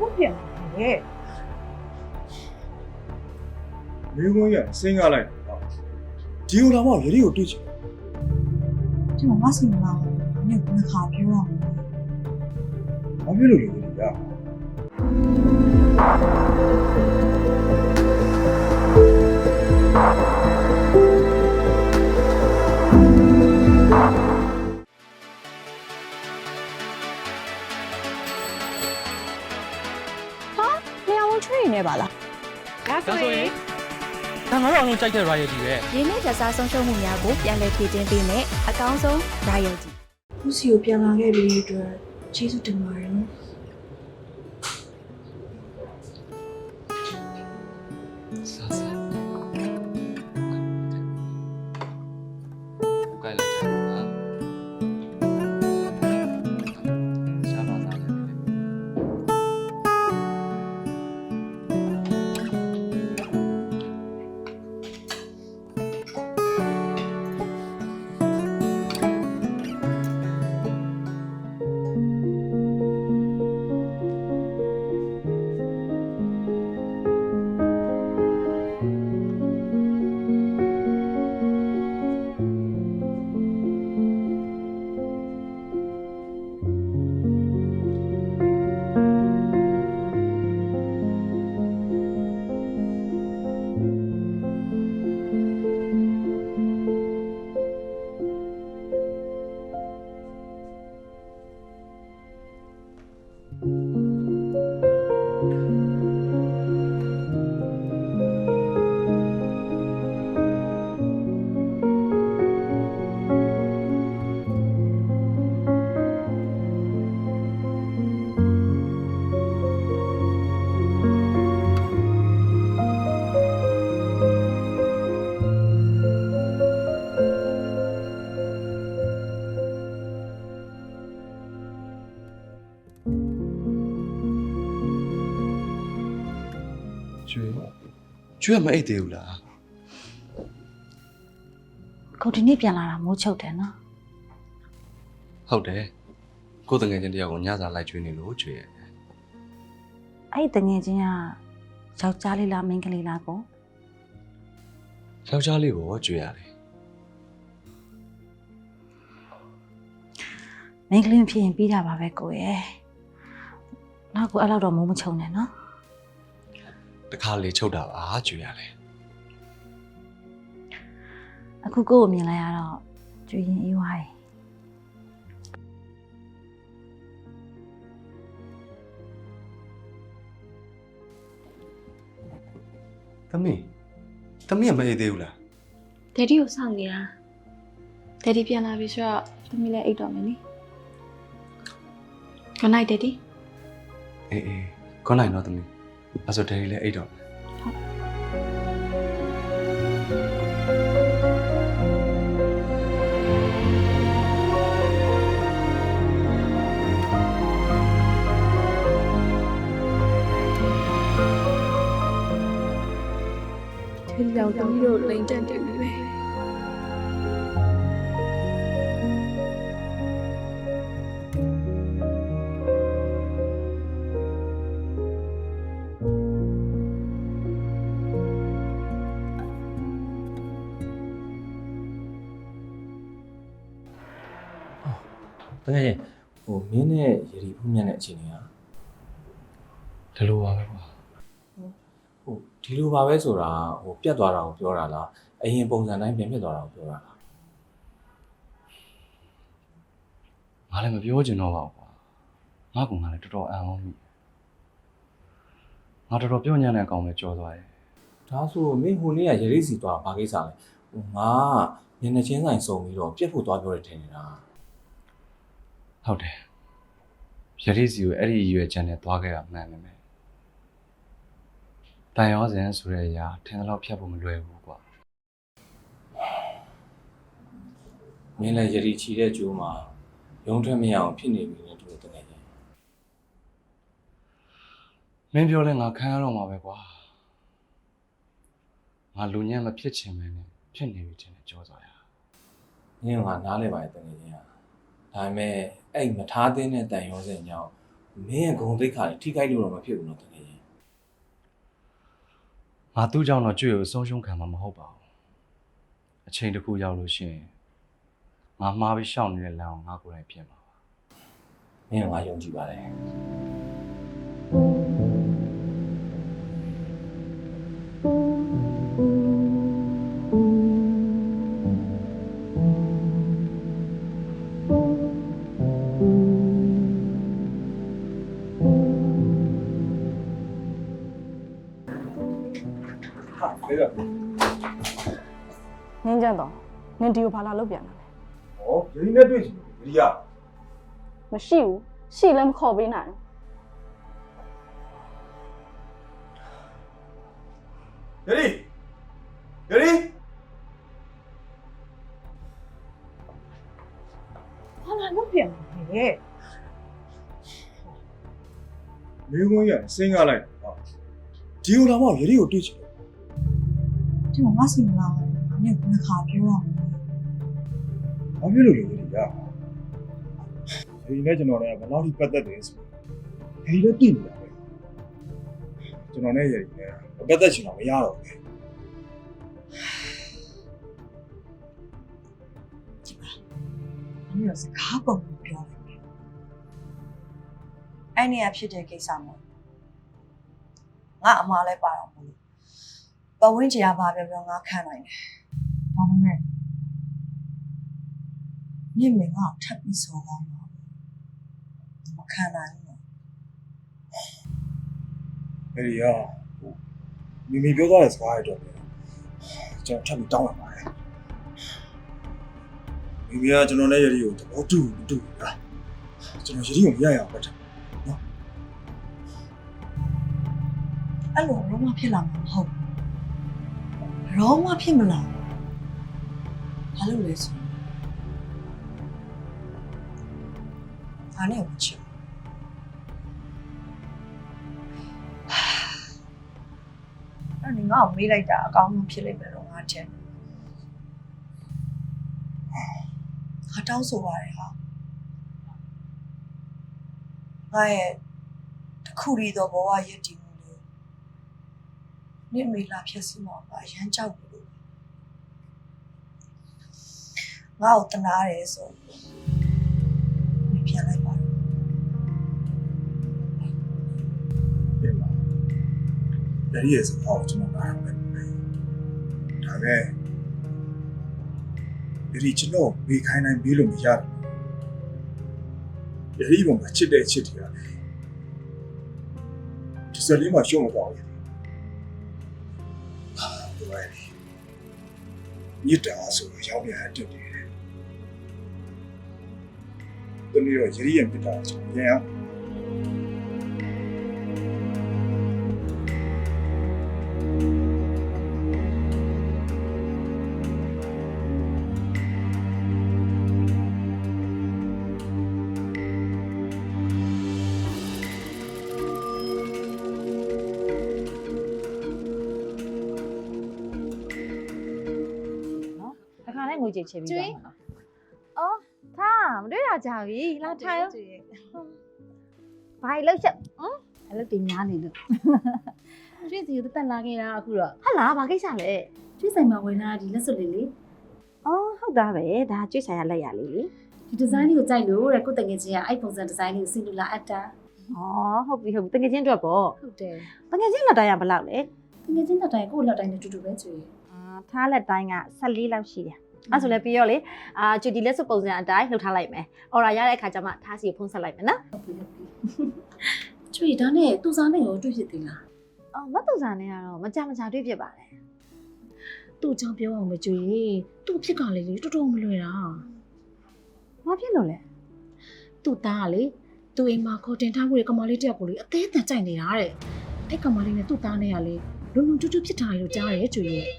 လို့ပြန်လဲမင်းကွန်းရစဉ်းကားလိုက်တာဒီလိုတော့ရည်ကိုတွေ့ချင်ဒီမှာမဆင်လာဘူး။ညကခါပြောရမယ်ဘာဖြစ်လို့လဲဒီက ကြိုက်တဲ့ royalty ပဲရင်းနှီးကြစားဆုံးရှုံးမှုများကိုပြန်လည်ဖြည့်တင်းပေးမယ်အကောင်းဆုံး royalty ခုစီကိုပြန်လာခဲ့ပြီးအတွက်ကျေးဇူးတင်ပါတယ်နော် ကျွေးမအိတ်သေးဘူးလားကိုဒီနေ့ပြန်လာတာမိုးချုပ်တယ်နော်ဟုတ်တယ်ကိုယ်တငယ်ချင်းတယောက်ကိုညစာလိုက်ကျွေးနေလို့ကျွေးရဲ့အဲ့ဒီတငယ်ချင်းကယောက်ျားလေးလားမိန်းကလေးလားကိုယောက်ျားလေးကိုကျွေးရတယ်မိန်းကလေးမဖြစ်ရင်ပြီးတာပါပဲကိုရဲ့နောက်ကိုအဲ့လောက်တော့မိုးမချုံနဲ့နော် တခါလေချုပ်တာပါကျွေးရတယ်အခုကိုကိုမြင်လိုက်ရတော့ကျွေးရင်အေးဝါးရေသမီးသမီးကမအိတ်သေးဘူးလားဒက်ဒီကိုစောင့်နေတာဒက်ဒီပြန်လာပြီဆိုတော့သမီးလည်းအိတ်တော့မယ်နိ Good night ဒက်ဒီအေးအေးခွန်နိုင်တော့သမီး အဲ့ဆိုဒယ်ရီလည်းအိတ်တော့ဒီလောက်သမီးတို့လိန်တက်တ ယ်ပြီပဲတကယ်ချင်းဟိုမင်းနဲ့ရေဒီဖူးမြတ်တဲ့အခြေအနေကဒီလိုပါပဲကွာဟိုဒီလိုပါပဲဆိုတာဟိုပြတ်သွားတာကိုပြောတာလားအရင်ပုံစံတိုင်းပြန်ဖြစ်သွားတာကိုပြောတာလားငါလည်းမပြောချင်တော့ပါဘူးကွာငါကငါလည်းတော်တော်အံ့ဩမိငါတော်တော်ပြောညံ့တဲ့အကောင်ပဲကြော်သွားတယ်ဒါဆိုမင်းဟိုနေ့ကရေဒီစီသွားဘာကိစ္စလဲဟိုငါမျက်နှာချင်းဆိုင်စုံပြီးတော့ပြက်ဖို့သွားပြောတယ်ထင်နေတာ ဟုတ်တယ်ရရီစီကိုအဲ့ဒီရွယ်ချန်နဲ့သွားခဲ့တာမှန်တယ်မယ်တန်ရောစင်ဆိုတဲ့အရာထင်သလောက်ဖြတ်ဖို့မလွယ်ဘူးကွာမင်းလည်းရေဒီချီတဲ့ကြိုးမှာရုံးထွက်မရအောင်ဖြစ်နေပြီနဲ့တူတယ်တကယ်ချင်းမင်းပြောလဲငါခံရတော့မှာပဲကွာငါလူညံ့မဖြစ်ချင်ပဲနဲ့ဖြစ်နေပြီတင်ကြောသွားရမင်းကငါနားလဲပါတယ်တကယ်ချင်းက ဒါပေမဲ့အဲ့မထားသင်းတဲ့တန်ရုံးစင်ကြောင့်ဟမင်းရဲ့ဂုံသိက္ခာတွေထိခိုက်လို့တော့မဖြစ်ဘူးနော်တကယ်ကြီးငါသူ့ကြောင့်တော့ကြွေကိုအဆုံးရှုံးခံမှာမဟုတ်ပါဘူးအချိန်တစ်ခုရောက်လို့ရှိရင်ငါမှားပြီးရှောင်နေတဲ့လမ်းကိုငါကိုယ်တိုင်ပြင်ပါမင်းကငါယုံကြည်ပါတယ် ဟာလေတော့ငင်းကြတော့နင်ဒီကိုဘာလာလုပ်ပြန်တာလဲဟောယရီနဲ့တွေ့ချင်တယ်ယရီကမရှိဘူးရှိလည်းမခေါ်ပေးနိုင်ယရီယရီဘာလာလုပ်ပြန်လဲမင်းဝင်ရစိတ်ကလိုက်တော့ဒီလိုတော့ယရီကိုတွေ့ချင်တယ် ဒီမှာမစီမလာဘူးငါနဲ့ဘယ်ခါပြောရမလဲဘာဖြစ်လို့လဲယရီကယရီနဲ့ကျွန်တော်နဲ့ဘယ်လောက်ထိပတ်သက်တယ်ဆိုယရီလည်းသိနေတာပဲကျွန်တော်နဲ့ယရီနဲ့ပတ်သက်ချင်တော့မရတော့ဘူးငါနဲ့စကားပုံပြောတယ်အဲ့နေရဖြစ်တဲ့ကိစ္စမို့ငါအမားလည်းပါတော့မလို့ ပဝင်းချရာဘာပြောပြောငါခံနိုင်တယ်ဒါပေမဲ့မြင့်မင်းကထပ်ပြီးဆိုကောင်းတော့မခံနိုင်ဘူးယရီကမိမိပြောသွားတဲ့စကားတွေတော့ကျွန်တော်ထပ်ပြီးတောင်းရပါတယ်မိမိကကျွန်တော်နဲ့ယရီကိုတဘောတူမတူဘူးလားကျွန်တော်ယရီကိုမရရအောင်ပတ်တယ်အဲ့လိုရောမဖြစ်လာမှာမဟုတ်ဘူး ရောမဖြစ်မလားဘာလို့လဲဆိုဒါနဲ့မချစ်အဲ့ဒီငါ့ကိုမေးလိုက်တာအကောင်းဆုံးဖြစ်လိမ့်မယ်တော့ငါထင်ငါတောင်းဆိုပါတယ်ဟာငါရဲ့တစ်ခုတည်းသောဘဝရည်တည်မှုလို့ နင့်မေလာဖြစ်စီမှာပါအရမ်းကြောက်ဘူးလို့ငါ့ကိုတနာတယ်ဆိုမပြန်လိုက်ပါဘူးပြန်လာယရီရဲ့စကားကိုကျွန်တော်နားထောင်လိုက်တယ်ဒါပဲယရီကျွန်တော်မေးခိုင်းနိုင်ပြီးလို့မရတယ်ယရီပုံမှာချစ်တဲ့ချစ်တွေရတယ်ဒီစလေးမှာရှုံးမသွားဘူးဟာဒီ ဝိုင်းမြစ်တာဆိုတော့ရောက်ပြန်တက်တယ်တမီးတော့ယရီရဲ့မြစ်တာကိုကျွန် တော်ပြန်အောင်တခါနဲ့ငွေကြေးချေပြီးသွားမှာနော်အော်ထားမတွေ့တာကြာပြီလာထိုင်ရောဘာလို့ချက်အဲ့လိုတင်များနေလို့ကျွေးစီကိုတက်လာခဲ့တာအခုတော့ဟာလားဘာကိစ္စလဲကျွေးဆိုင်မှာဝင်လာဒီလက်စွပ်လေးလေအော်ဟုတ်သားပဲဒါကျွေးဆိုင်ရလက်ရလေးလေဒီဒီဇိုင်းလေးကိုကြိုက်လို့တဲ့ကိုတငယ်ချင်းကအဲ့ပုံစံဒီဇိုင်းလေးကိုစီလူလာအပ်တာအော်ဟုတ်ပြီဟုတ်ပြီတကယ်ချင်းအတွက်ပေါ့ဟုတ်တယ်တကယ်ချင်းလက်တိုင်းကဘယ်လောက်လဲတငယ်ချင်းတက်တိုင်းကိုယ့်လက်တိုင်းနဲ့တူတူပဲကျွေးအာထားလက်တိုင်းက14လောက်ရှိတယ် အဲ့ဆိုလည်းပြီးရောလေအာကျွေးဒီလက်စွပ်ပုံစံအတိုင်းလှုပ်ထားလိုက်မယ်အော်ရာရတဲ့အခါကျမှထားစီကိုဖုံးဆက်လိုက်မယ်နော်ဟုတ်ပြီဟုတ်ပြီကျွေးဒါနဲ့သူစားနဲ့ရောတွေ့ဖြစ်သေးလားအော်မတူစာနဲ့ကတော့မကြမကြတွေ့ဖြစ်ပါတယ်သူ့အကြောင်းပြောအောင်မကျွေးသူ့ဖြစ်ကလေးလေတော်တော်မလွယ်တာဘာဖြစ်လို့လဲသူ့သားကလေသူ့အိမ်မှာခေါ်တင်ထားမှုတဲ့ကမလေးတယောက်ကိုလေအသေးအတန်ကြိုက်နေတာတဲ့အဲ့ကမလေးနဲ့သူ့သားနဲ့ကလေလုံလုံကျူးကျူးဖြစ်တာလို့ကြားရဲကျွေးရဲ့